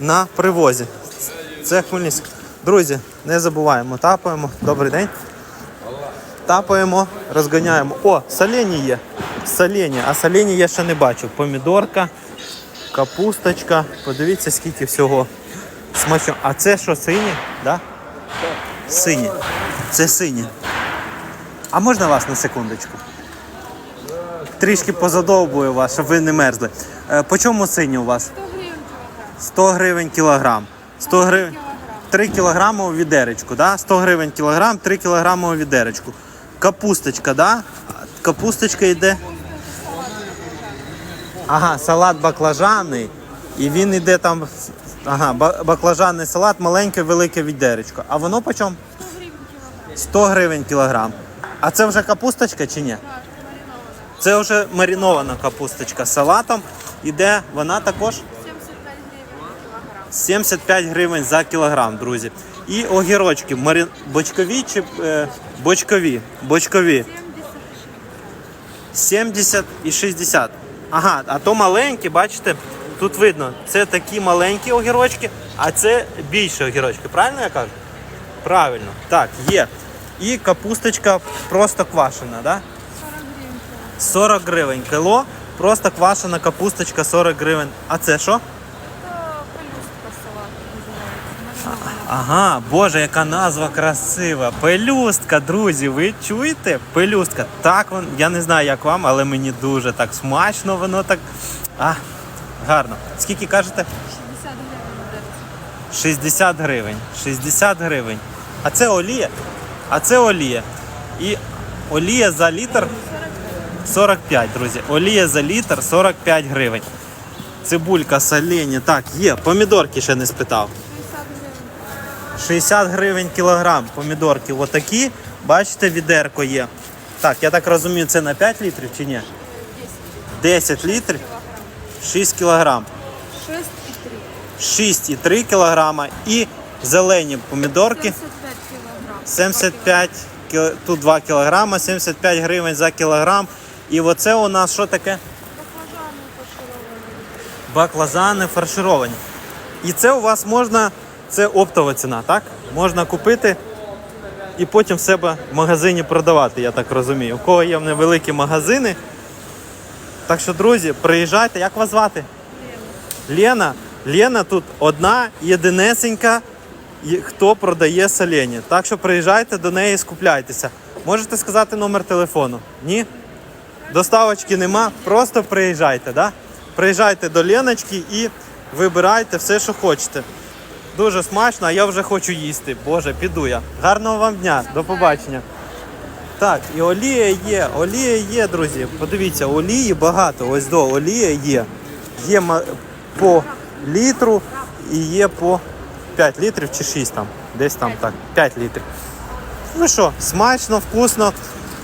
на привозі. Це Хмельницьк. Друзі, не забуваємо, тапаємо. Добрий день. Тапаємо, розганяємо. О, солені є. Солені, а солені я ще не бачу. Помідорка, капусточка. Подивіться, скільки всього смачно. А це що, сині? Да? Сині. Це сині. А можна вас на секундочку? Трішки позадовбую вас, щоб ви не мерзли. Е, По чому сині у вас? 100 гривень кілограм. кілограм. 100 гривень. Кілограм. 3 кілограми у відеречку, да? 100 гривень кілограм, 3 кілограми у відеречку. Капусточка, да? Капусточка йде. Ага, салат баклажаний. І він йде там. Ага, ба- баклажанний салат, маленьке, велике відеречко. А воно по чому? 100 гривень 100 гривень кілограм. А це вже капусточка чи ні? Це вже марінована капусточка з салатом. Іде вона також 75 гривень кілограм. 75 гривень за кілограм, друзі. І огірочки марі... бочкові чи е, бочкові? Бочкові 70 і 60. Ага, а то маленькі, бачите, тут видно, це такі маленькі огірочки, а це більші огірочки. Правильно я кажу? Правильно. Так, є. І капусточка просто квашена, да? 40 гривень 40 гривень кілограм. кіло. Просто квашена капусточка 40 гривень. А це що? Це пелюстка салату називається. Маринована. Ага, боже, яка назва красива. Пелюстка, друзі, ви чуєте? Пелюстка. Так, вон, я не знаю, як вам, але мені дуже так смачно, воно так. А, гарно. Скільки кажете? 60 гривень 60 гривень. 60 гривень. А це олія. А це олія. І олія за літр 45, друзі. Олія за літр 45 гривень. Цибулька, солені. Так, є. Помідорки ще не спитав. 60 60 гривень. кілограм помідорки. Отакі. Бачите, відерко є. Так, я так розумію, це на 5 літрів чи ні? 10 літрів, 6 кілограм. 6 і 3. 6,3 кілограма. І зелені помідорки 75 кілограм. 75 тут 2 кілограма, 75 гривень за кілограм. І оце у нас що таке? Баклажани пошаровані. Баклажани фаршировані. І це у вас можна, це оптова ціна, так? Можна купити і потім в себе в магазині продавати, я так розумію. У кого є невеликі магазини. Так що, друзі, приїжджайте. Як вас звати? Лена. Лена тут одна, єдинесенька, хто продає солені. Так що приїжджайте до неї скупляйтеся. Можете сказати номер телефону? Ні? Доставочки нема, просто приїжджайте, да? Приїжджайте до Леночки і вибирайте все, що хочете. Дуже смачно, а я вже хочу їсти. Боже, піду я. Гарного вам дня, до побачення. Так, і олія є, олія є, друзі. Подивіться, олії багато. Ось до олія є. Є по літру і є по 5 літрів чи 6 там. Десь там так, 5 літрів. Ну що, смачно, вкусно.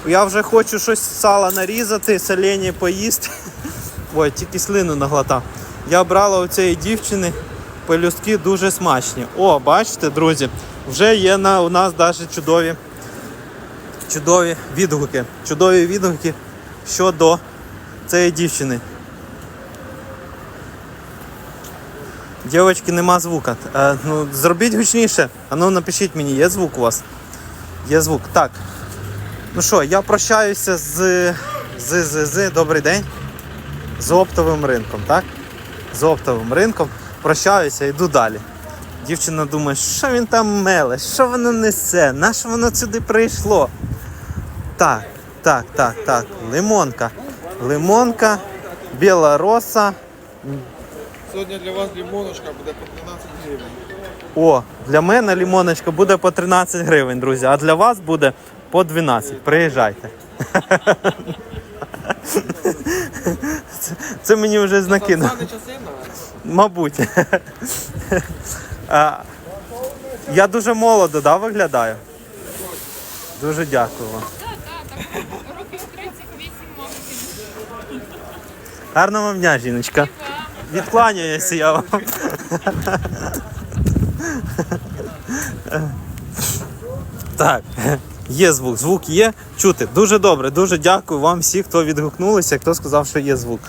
Я вже хочу щось сала нарізати, солені поїсти. Ой, тільки слину наглотав. Я брала у цієї дівчини пелюстки дуже смачні. О, бачите, друзі, вже є на, у нас навіть чудові, чудові відгуки. Чудові відгуки щодо цієї дівчини. Дівчатки, нема звука. Е, ну, зробіть гучніше. А ну напишіть мені, є звук у вас? Є звук. Так. Ну що, я прощаюся з, з, з, з добрий день. З оптовим ринком, так? З оптовим ринком. Прощаюся, йду далі. Дівчина думає, що він там меле, що воно несе, на що воно сюди прийшло. Так, так, так, так. Лимонка. Лимонка, біла роса. Сьогодні для вас лимоночка буде по 13 гривень. О, для мене лімоночка буде по 13 гривень, друзі, а для вас буде по 12. Приїжджайте. Це, мені вже знакинуло. Мабуть. Я дуже молодо, да, виглядаю? Дуже дякую вам. Так, так, так. Років 38 максимум. Гарного дня, жіночка. Відкланяюся я вам. Так, є звук, звук є. Чути. Дуже добре, дуже дякую вам всім, хто відгукнулися, хто сказав, що є звук.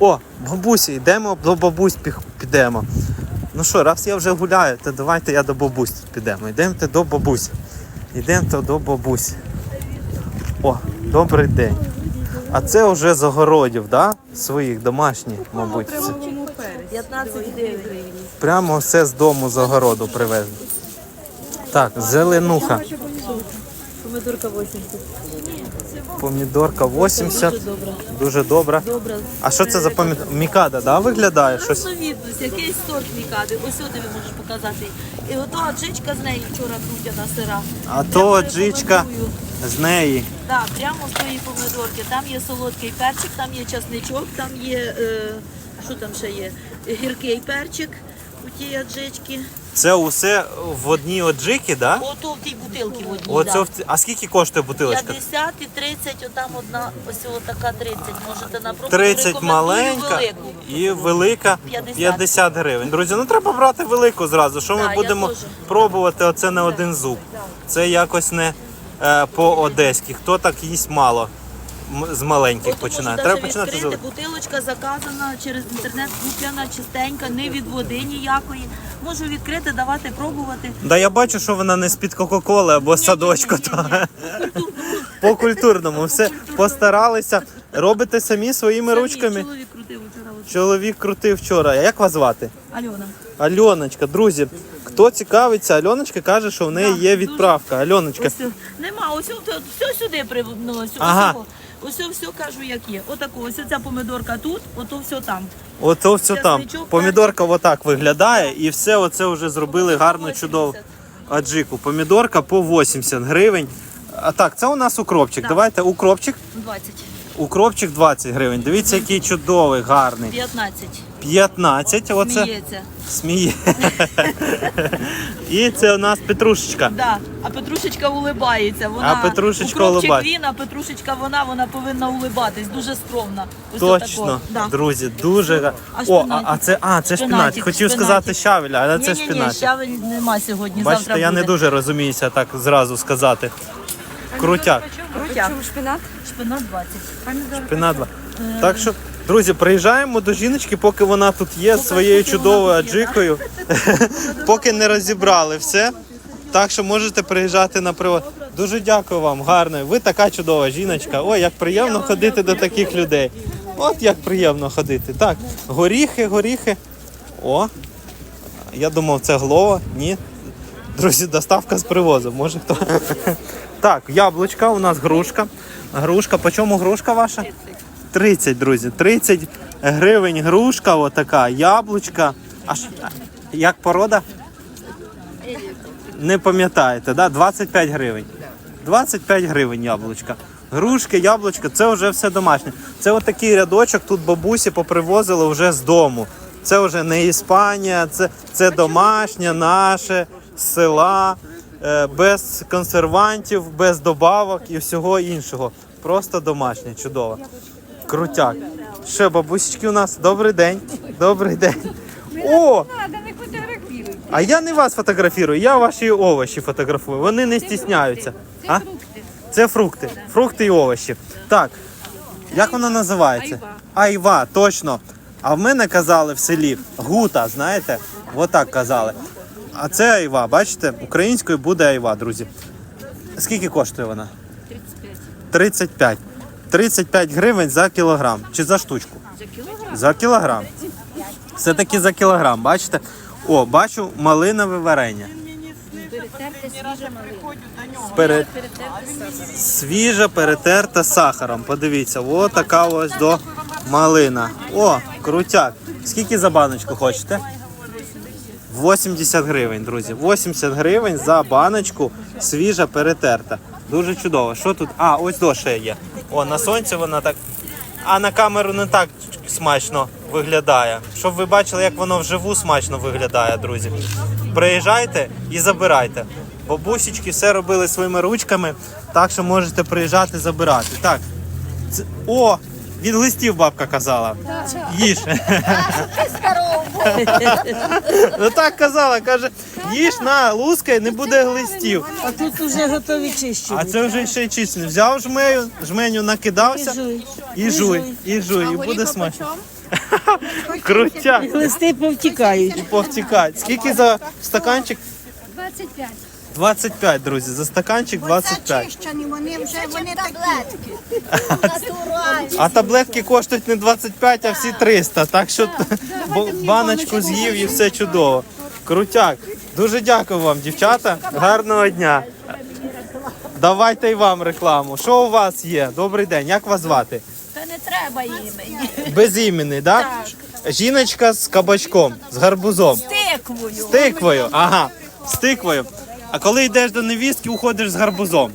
О, бабусі, йдемо до бабусь підемо. Ну що, раз я вже гуляю, то давайте я до бабусь підемо. Йдемте до бабусі. Йдемте до бабусі. О, добрий день. А це вже з огородів, да? Своїх домашніх, мабуть. Це 15 гривень. Прямо все з дому з огороду привезли. Так, зеленуха. Помидорка 80. Помідорка 80. Дуже добра. Дуже добра. Добра. А що це за помідор? Мікада, да, виглядає щось? Якийсь сорт мікади. Ось сюди ви можеш показати. І ото аджичка з неї вчора крутяна сира. А то аджичка з неї. Так, прямо з тої помидорки. Там є солодкий перчик, там є часничок, там є, е, що там ще є? Гіркий перчик у тій аджички. Це усе в одній оджики, да? Ото в тій бутилці в одній. Оце да. в ці- А скільки коштує бутилочка? 50 і 30, отам одна, ось така 30. Можете на пробу 30 рекомендую маленька велику. і велика 50. 50 гривень. Друзі, ну треба брати велику зразу. Що ми Да, я будемо теж. пробувати оце на один зуб. Це якось не е, по-одеськи. Хто так їсть мало м- з маленьких починає. Треба починати з відкрити. великих. Бутилочка заказана через інтернет, куплена, чистенька, не від води ніякої. Можу відкрити, давати, пробувати. Да я бачу, що вона не з-під Кока-Коли або з садочку. Ні-ні-ні-ні. По культурному. Все постаралися. Робите самі своїми Самі ручками. Чоловік крутив вчора. от. Чоловік крутив вчора. А Як вас звати? Альона. Альоночка, друзі, хто цікавиться, Альоночка каже, що в неї Да, є дуже. відправка. Альоночка, Ось нема, ось все сюди привнулося. Ага. Ось о- все кажу, як є. Отако, ось ця помидорка тут, ото все там. ото все там. Часничок, Помідорка отак виглядає, і все оце вже зробили гарно, чудово. Аджику. Помідорка по 80 гривень. А так, це у нас укропчик. Так. Давайте укропчик. 20, Укропчик 20 гривень. Дивіться, який чудовий, гарний. 15. 15. Оце Сміється. сміє. І це у нас петрушечка. Да. А Петрушечка улибається. Вона А Петрушечка укропчик улибається. він, а Петрушечка вона, вона повинна улибатись. Дуже скромна. Ось Точно, отако. Да. друзі, дуже га- А О, а, шпинатик? а це а, це шпинат. Шпинатик, Хотів шпинатик. сказати щавель, але це Ні, ні, ні, шпинат. щавель нема сьогодні. Бачите, завтра я буде. не дуже розуміюся так зразу сказати. Крутяк. Крутяк. Шпинат? Шпинат 20. Шпинат. два. Так що, друзі, приїжджаємо до жіночки, поки вона тут є з своєю чудовою аджикою. поки не розібрали все. Так що можете приїжджати на привод. Дуже дякую вам, гарно. Ви така чудова жіночка. Ой, як приємно ходити до таких людей. От як приємно ходити. Так, горіхи, горіхи. О, я думав, це глова. Ні. Друзі, доставка з привозу. Може хто. Так, яблучка, у нас грушка. Грушка. По чому грушка ваша? 30, друзі. 30 гривень грушка, отака, яблучка. Аж як порода? Не пам'ятаєте, да? 25 гривень. 25 гривень яблучка. Грушки, яблучка, це вже все домашнє. Це отакий рядочок, тут бабусі попривозили вже з дому. Це вже не Іспанія, це, це домашнє, наше, села, е, без консервантів, без добавок і всього іншого. Просто домашнє, чудово. Крутяк. Ще бабусечки у нас. Добрий день. Добрий день. О! А я не вас фотографірую, я ваші овочі фотографую. Вони не стісняються. А? Це фрукти. Фрукти і овочі. Так. Як вона називається? Айва. Айва, точно. А в мене казали в селі гута, знаєте? Отак казали. А це айва, бачите? Українською буде айва, друзі. Скільки коштує вона? 35. 35. 35 гривень за кілограм. Чи за штучку? За кілограм? За кілограм. Все таки за кілограм, бачите? О, бачу малинове варення. Перетерте. Пере... Свіжа перетерта сахаром. Подивіться, о, така ось до малина. О, крутяк. Скільки за баночку хочете? 80 гривень, друзі. 80 гривень за баночку свіжа перетерта. Дуже чудово. Що тут? А, ось до ще є. О, на сонці вона так. А на камеру не так смачно виглядає. Щоб ви бачили, як воно вживу смачно виглядає, друзі. Приїжджайте і забирайте. Бабусечки все робили своїми ручками, так що можете приїжджати забирати. Так. Це... О! Від листів бабка казала. Їж. Ну так казала, каже, їж на лускай, не буде глистів. А тут вже готові чищі. А це вже ще й численне. Взяв жменю, жменю накидався і жуй, і жуй, і буде смачно. Крутяк. Листи повтікають. І повтікають. Скільки за стаканчик? 25. 25, друзі. За стаканчик 25. Очищені, вони вже вони такі. А таблетки коштують не 25, а всі 300. Так що бо- баночку з'їв і все чудово. Крутяк. Дуже дякую вам, дівчата. Гарного дня. Давайте і вам рекламу. Що у вас є? Добрий день. Як вас звати? Та не треба імені. Безіменний, так? Жіночка з кабачком, з гарбузом. Тиквою. З тиквою. Ага, з тиквою. А коли йдеш до невістки, уходиш з гарбузом.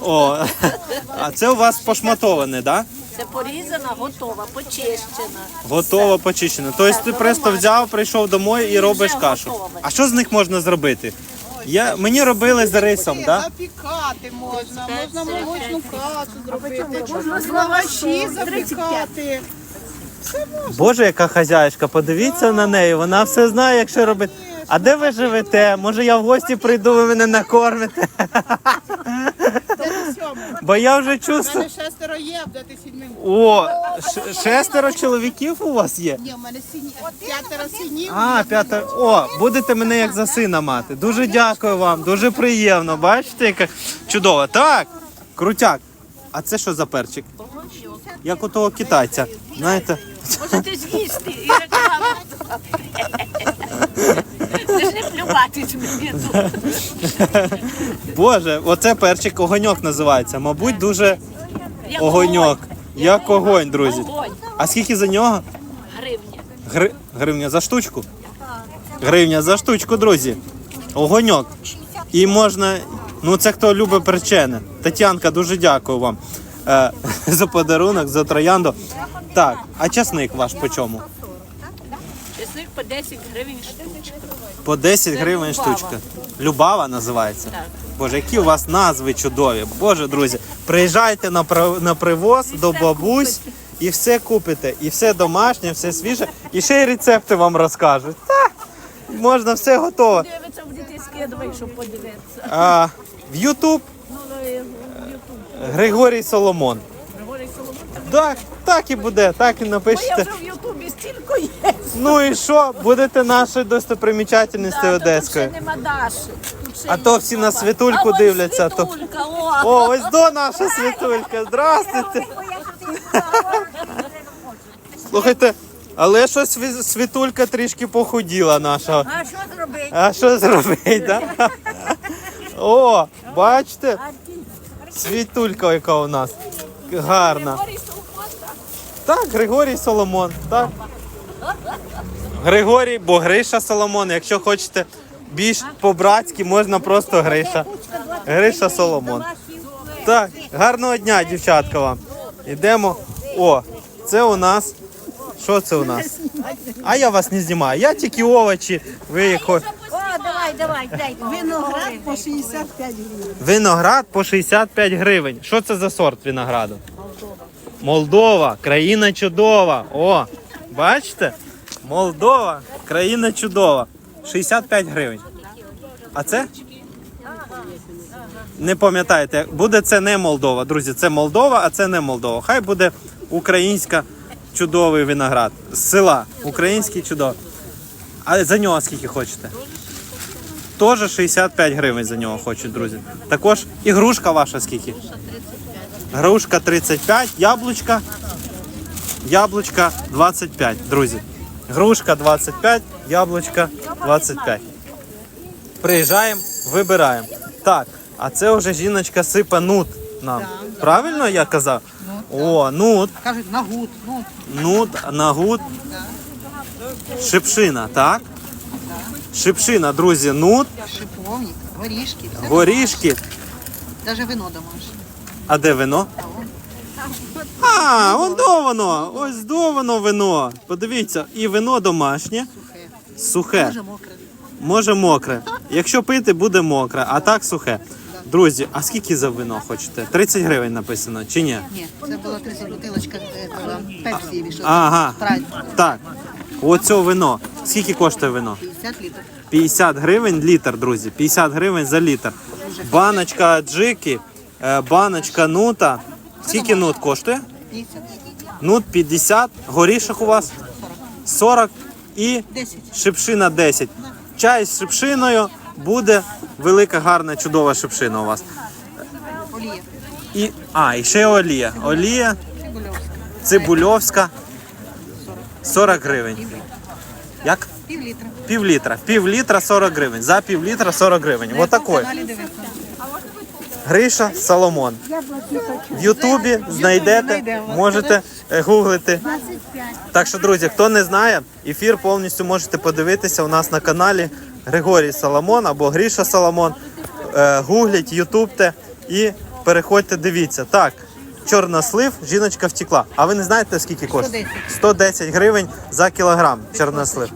О, а це у вас пошматоване, так? Да? Це порізана, готова, почищена. Готово почищено. Тобто ти просто взяв, прийшов домой і робиш кашу. готове. А що з них можна зробити? Я, мені робили з рисом, так? Да? Запікати можна, можна молочну кашу зробити, можна лаваші запікати. Боже, яка хазяюшка, подивіться на неї, вона все знає, як що робити. А де ви живете? Може я в гості прийду, ви мене накормите? Бо я вже У чувствую. мене шестеро є, де ти сідьмим. О, ш- шестеро чоловіків у вас є? Ні, у мене сині, п'ятеро синів. А, п'ятеро. О, будете мене як за сина мати. Дуже дякую вам, дуже приємно. Бачите, яка чудово. Так, крутяк. А це що за перчик? Як у того китайця. Знаєте? Можете з'їсти і реклама. Плювати тут. Боже, оце перчик огоньок називається. Мабуть, дуже Як огоньок. Як огонь, друзі. Огонь. А скільки за нього? Гривня. Гри... Гривня за штучку? Гривня за штучку, друзі. Огоньок. І можна. Ну, це хто любить перчене. Тетянка, дуже дякую вам е, за подарунок, за троянду. Так, а часник ваш по чому? Чесник по 10 гривень штучка. По 10 гривень Любава. штучка. Любава називається. Так. Боже, які у вас назви чудові. Боже, друзі, приїжджайте на, при- на привоз до бабусь і все купите. І все домашнє, все свіже. І ще й рецепти вам розкажуть. Та, можна все готово. Дивиться, будете скидувати, щоб подивитися. А, в Ютуб Ну, в Ютуб. Григорій Соломон. Так, так і буде, так і Бо я напишете. вже в Ютубі стільки є. Ну і що? Будете нашою достопримічательністю Та, Тут ще нема Даші. Тут ще А є то всі на світульку А ось дивляться, то- Світулька, о. О, ось до наша світулька. Здравствуйте. Слухайте, але щось сві- світулька трішки похуділа наша. А що зробити? А що зробити? Да? О, бачите? Світулька, яка у нас. Гарна. Так, Григорій Соломон. Так. Григорій, бо Гриша Соломон. Якщо хочете більш по-братськи, можна просто Гриша. Гриша Соломон. Так, гарного дня, дівчатка вам. Йдемо. О, це у нас. Що це у нас? А я вас не знімаю. Я тільки овочі. Ви їх О, давай, давай, дай. Виноград по 65 гривень. Виноград по 65 гривень. Що це за сорт винограду? Молдова, країна чудова. О, бачите? Молдова, країна чудова. 65 гривень. А це? Не пам'ятаєте, буде це не Молдова. Друзі, це Молдова, а це не Молдова. Хай буде українська чудовий виноград. З села. Український чудовий. А за нього скільки хочете? Теж 65 гривень за нього хочуть, друзі. Також і грушка ваша скільки? Грушка 35, яблучка. Яблучка 25, друзі. Грушка 25, яблучка 25. Приїжджаємо, вибираємо. Так, а це вже жіночка сипе нут нам. Правильно я казав? О, нут. Кажуть, на гуд. Ну, Нут, нагут. Шипшина, так? Шипшина, друзі, нут, шиповник, горішки, горішки. Навіть вино домашнє. А де вино? А, он до воно. Ось до воно вино. Подивіться, і вино домашнє, Сухе. Дуже мокре. Може мокре. Якщо пити, буде мокре, а так сухе. Друзі, а скільки за вино хочете? 30 гривень написано, чи ні? Ні, це була 30 бутилочка пепсі, що Ага. Так. Оце вино. Скільки коштує вино? 50 літрів. 50 гривень літр, друзі. 50 гривень за літр. Баночка джики, е, баночка нута. Скільки нут коштує? нут 50, горішок у вас 40 і шипшина 10. Чай з шипшиною буде велика, гарна, чудова шипшина у вас. І, а, і ще олія. Олія цибульовська 40 гривень. Як? Пів літра. Пів літра. Пів літра 40 гривень. За пів літра 40 гривень. Отакої. Гриша Соломон. В Ютубі знайдете, можете е, гуглити. Так що, друзі, хто не знає, ефір повністю можете подивитися у нас на каналі Григорій Соломон або Гріша Соломон. Е, Гугліть, ютубте і переходьте, дивіться. Так, чорнослив, жіночка втекла. А ви не знаєте, скільки коштує? 110 гривень за кілограм чорнослив.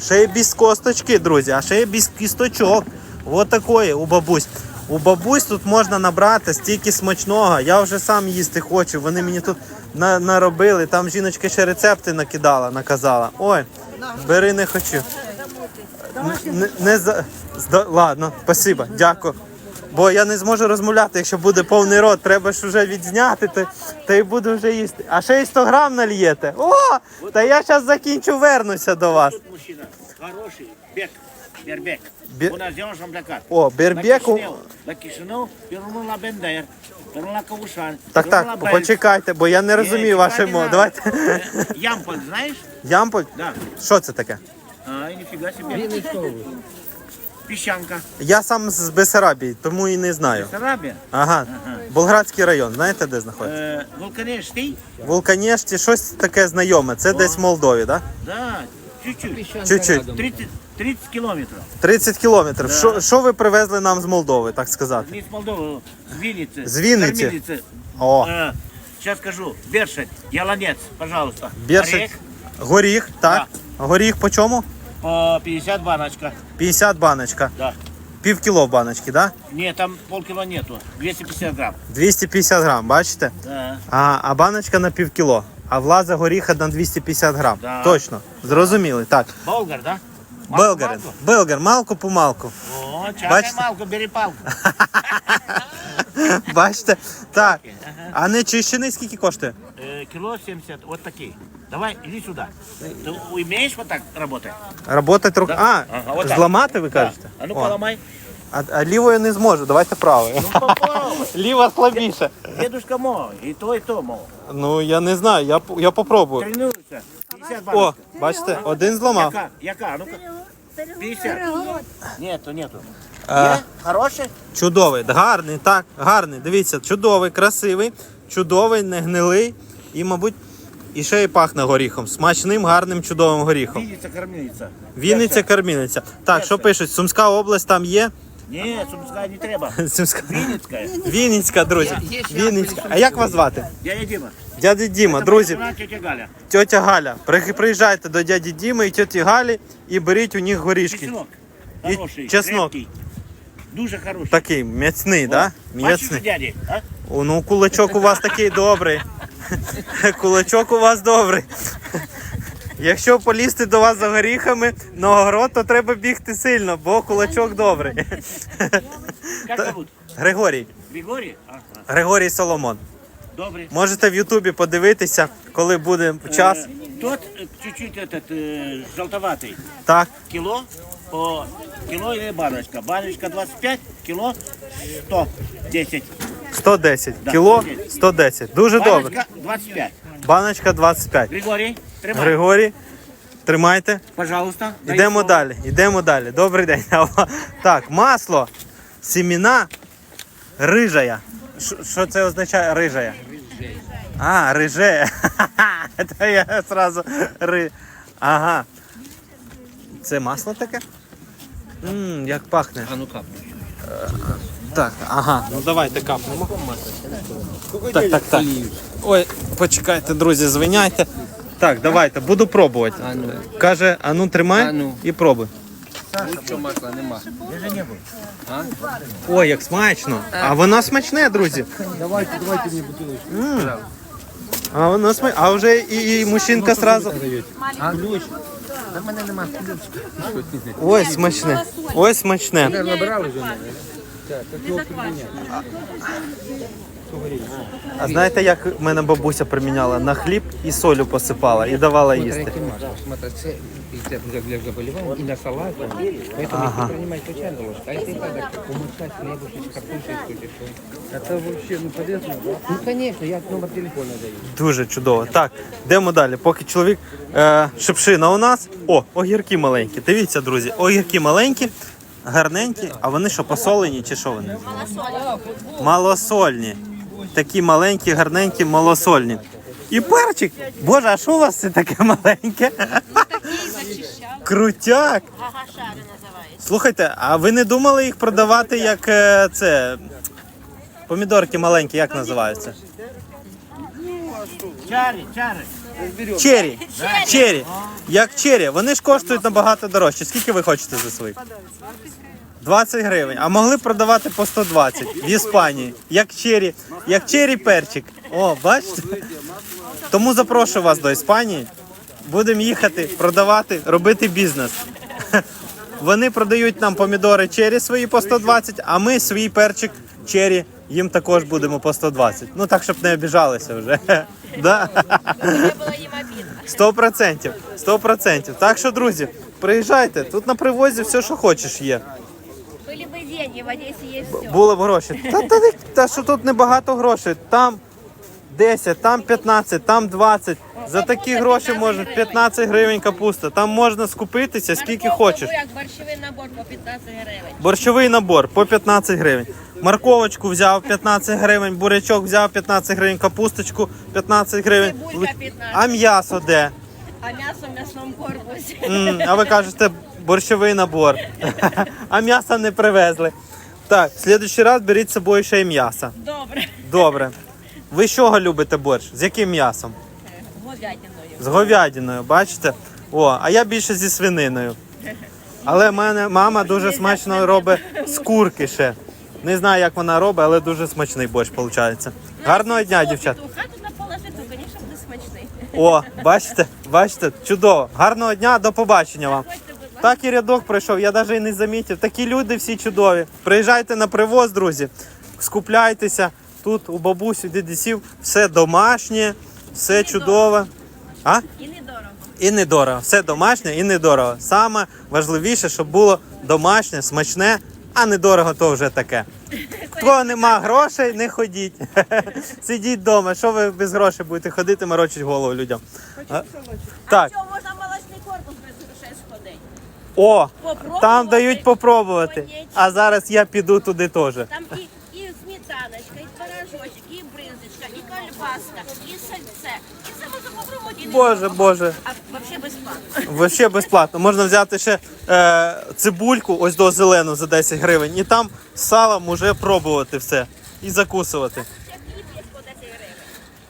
Ще є без косточки, друзі, а ще є без кісточок. От такої у бабусь. У бабусь тут можна набрати стільки смачного. Я вже сам їсти хочу. Вони мені тут на, наробили. Там жіночка ще рецепти накидала, наказала. Ой, бери не хочу. Не, не за... Ладно, спасибо, дякую. Бо я не зможу розмовляти, якщо буде повний рот, треба ж вже відзняти, то, то і буду вже їсти. А ще й 100 грам нальєте. О! Та я зараз закінчу, вернуся до вас. Тут мужчина хороший, бек, бербек. Бе- У нас делаешь плакат. О, Бербеку. На Кишинев, Перунула Бендер, Перунула Кавушан. Так, так, почекайте, бо я не розумію вашої мови. Давайте. Ямполь, знаешь? Ямполь? Да. Що це таке? А, и нифига себе. Песчанка. Я сам з Бесарабії, тому і не знаю. Сарабия. Ага. Болградський район, знаєте, де знаходиться? Э, Вулканеш ты? Вулканешті, щось таке знайоме. Це десь в Молдові, так? Да, чуть-чуть. Чуть-чуть. 30, 30 километров. 30 кілометрів. Що, що ви привезли нам з Молдови, так сказати? Не с Молдовы, с Винницы. С Винницы? Кормилицы. О, Э, сейчас скажу. Бершадь, яланец, пожалуйста. Бершадь. Орех горіх, так? Горіх по чому? по 50 баночка. 50 баночка. Да. Пів кіло в баночки, так? Нет, там полкило нету. 250 грамм. 250 грам, бачите? Да. А, а баночка на пів кіло. А влаза горіха на 250 грам. Да. Точно. Зрозуміли. Так. Болгар, да? Белгарин. Белгар, малку по малку. О, чакай Бачите? малку, бери палку. Бачите? Так. А не чищений скільки коштує? Э, кило 70, вот такие. Давай, иди сюда. Ты умеешь вот так работать? Работать рук. А, Ага, отак. зламати ви кажете? А ну О. поломай. А, а лівою не зможу, давайте правою. Ну. Ліва слабіше. Дедушка мой, и то, и то мой. Ну я не знаю, я, я попробую. Тренируйся. 50 О, бачите, один зламав. Яка? Яка? Ну-ка. 50. Нету, нету. Е, Є? Хороший? чудовий, гарний, так, гарний. Дивіться, чудовий, красивий, чудовий, не гнилий і, мабуть, і ще й пахне горіхом. Смачним, гарним, чудовим горіхом. Видится, кормилица. Вінниця, Карміниця. Так, що пишуть? Сумська область там є. Ні, Сумська не треба. Сумська. Вінницька. Вінницька, друзі. Вінницька. А як вас звати? Дядя Дима. Дядя Діма, друзі, Вона тетя Галя. тетя Галя. При- Приїжджайте до дяді Діми і тьоті Галі і беріть у них горішки. Чеснок. І Хороший, чеснок. крепкий. Дуже хороший. Такий м'ясний, так? Да? М'ясний. дяді, а? О, ну кулачок у вас такий добрий. Кулачок у вас добрий. Якщо полізти до вас за горіхами на огород, то треба бігти сильно, бо кулачок добрий. Як зовут? Григорій. Григорій? Ага. Григорій Соломон. Добрий. Можете в Ютубі подивитися, коли буде час. Э, Тот э, чуть-чуть этот э, желтоватый. Так, Кило по кило или баночка? Баночка 25, кило 110. 110. Да, Кіло 110. 110. Дуже добре. Баночка 25. Баночка 25. Григорій, тримай. Григорій, тримайте. Пожалуйста. Йдемо далі, йдемо далі. Добрий день. Так, масло, сіміна, рижая. Що- це означає рижая? А, рижея. Це я зразу ри. Ага. Це масло таке? Ммм, як пахне. А ну капнемо. Так, ага, ну давайте капнемо. Так, так, так. Ой, почекайте, друзі, звиняйте. Так, давайте, буду пробувати. Каже, а ну тримай і пробуй. Ой, як смачно. А воно смачне, друзі. Давайте, давайте мені бутилочку. А воно смачне. А вже і, і мужчинка сразу. Ой, смачне. Ой, смачне. А знаєте, як мене бабуся приміняла? На хліб і солю посипала і давала їсти. Смотри, це для, заболеваний и на салат. Поэтому Ага. принимать случайно ложку, а если надо умочать картошечку вообще ну полезно, да? Ну, конечно, я номер телефона даю. Дуже чудово. Так, йдемо далі. Поки чоловік е, шипшина у нас. О, огірки маленькі. Дивіться, друзі, огірки маленькі, гарненькі, а вони що, посолені чи що вони? Малосольні. Такі маленькі, гарненькі, малосольні. І перчик. Боже, а що у вас це таке маленьке? Крутяк. Гагашари називається. Слухайте, а ви не думали їх продавати як е, це? Помідорки маленькі, як називаються? Чари, чари. Чері. Чері. Як чері. Вони ж коштують набагато дорожче. Скільки ви хочете за свої? 20 гривень. А могли продавати по 120 в Іспанії. Як чері. Як чері перчик. О, бачите? Тому запрошую вас до Іспанії. Будемо їхати, продавати, робити бізнес. Вони продають нам помідори чері свої по 120, а ми свій перчик чері їм також будемо по 120. Ну так, щоб не обіжалися вже. Да? Сто процентів. Сто процентів. Так що, друзі, приїжджайте. Тут на привозі все, що хочеш, є. Деньги, в Одессе есть все. Були б гроші. Та, та, та що тут небагато грошей. Там 10, там 15, там 20. За такі гроші можна 15 гривень капуста. Там можна скупитися скільки хочеш. Як борщовий набор по 15 гривень. Борщовий набор по 15 гривень. Морковочку взяв 15 гривень, бурячок взяв 15 гривень, капусточку 15 гривень. Цибулька 15. А м'ясо де? А м'ясо в м'ясному корпусі. М, а ви кажете, борщовий набор. А м'яса не привезли. Так, в следующий раз беріть з собою ще й м'ясо. Добре. Добре. Ви з чого любите борщ? З яким м'ясом? Говядиною. З говядиною, бачите? О, а я більше зі свининою. Але в мене мама дуже смачно робить з курки ще. Не знаю, як вона робить, але дуже смачний борщ виходить. Гарного дня, дівчат. У хату на положити, звісно, буде смачний. О, бачите, бачите, чудово. Гарного дня, до побачення вам. Так і рядок пройшов, я навіть і не замітив. Такі люди всі чудові. Приїжджайте на привоз, друзі, скупляйтеся. Тут у бабусі, дідусів все домашнє, все чудове. А? І недорого. І недорого. Все домашнє і недорого. Саме важливіше, щоб було домашнє, смачне, а недорого то вже таке. Кого нема грошей, не ходіть. Сидіть вдома. Що ви без грошей будете ходити, морочить голову людям. А? Так. Що, можна в молочний корпус без грошей сходити? О, там дають попробувати. А зараз я піду туди теж. Там і, і сметаночка, і творожочок, і бринзочка, і колбаска, і сальце. І це можна попробувати. Боже. Боже. А взагалі безплатно. Вообще безплатно. Можна взяти ще е, цибульку, ось до зелену за 10 гривень, і там з салом уже пробувати все і закусувати. Ще хліб є по 10 гривень.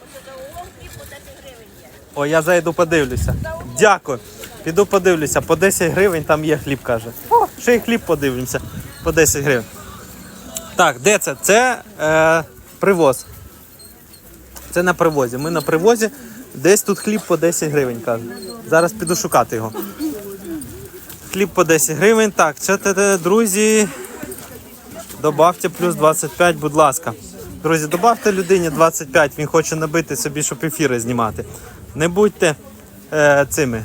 Оце за хліб по 10 гривень є. О, я зайду подивлюся. Дякую. Піду подивлюся. По 10 гривень там є хліб, каже. О, ще й хліб подивимося. По 10 гривень. Так, де це? Це е, привоз. Це на привозі. Ми на привозі. Десь тут хліб по 10 гривень, каже. Зараз піду шукати його. Хліб по 10 гривень. Так, це друзі. Добавте плюс 25, будь ласка. Друзі, добавте людині 25, він хоче набити собі, щоб ефіри знімати. Не будьте е, цими,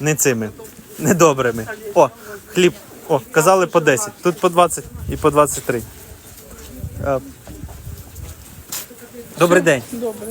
не цими, недобрими. О, хліб. О, казали по 10. Тут по 20 і по 23. Е, добрий день. Добре.